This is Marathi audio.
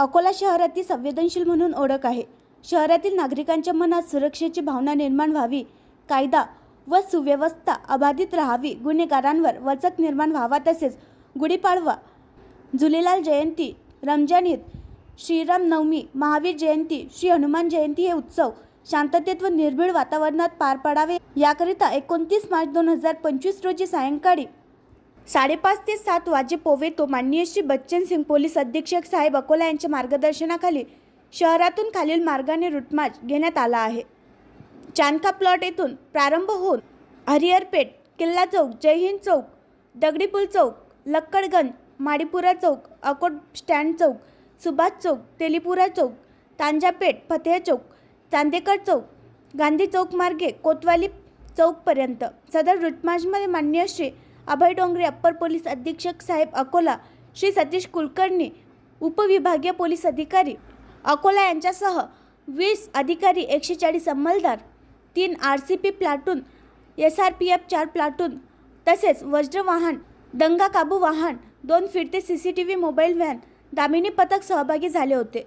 अकोला शहरातील संवेदनशील म्हणून ओळख आहे. शहरातील नागरिकांच्या मनात सुरक्षेची भावना निर्माण व्हावी कायदा व सुव्यवस्था अबाधित राहावी गुन्हेगारांवर वचक निर्माण व्हावा तसेच गुढीपाडवा झुलेलाल जयंती रमजान ईद श्रीराम नवमी महावीर जयंती श्री हनुमान जयंती हे उत्सव शांततेत व निर्भीड वातावरणात पार पडावे याकरिता एकोणतीस मार्च दोन हजार पंचवीस रोजी सायंकाळी साडेपाच ते सात वाजे पोवेतो माननीय श्री बच्चन सिंग पोलीस अधीक्षक साहेब अकोला यांच्या मार्गदर्शनाखाली शहरातून खालील मार्गाने रुटमार्च घेण्यात आला आहे. चांदका प्लॉट येथून प्रारंभ होऊन हरिहरपेठ किल्ला चौक जय हिंद चौक दगडीपूल चौक लक्कडगंज माडीपुरा चौक अकोट स्टँड चौक सुभाष चौक तेलीपुरा चौक तांजापेठ फतेह चौक चांदेकर चौक गांधी चौक मार्गे कोतवाली चौकपर्यंत सदर रुटमार्चमध्ये माननीय श्री अभय डोंगरे अप्पर पोलीस अधीक्षक साहेब अकोला श्री सतीश कुलकर्णी उपविभागीय पोलीस अधिकारी अकोला यांच्यासह वीस अधिकारी एकशे चाळीस अंमलदार तीन R C P platoon S R P F चार प्लाटून तसेच वज्रवाहन दंगा काबू वाहन दोन फिरते C C T V mobile van Damini पथक सहभागी झाले होते.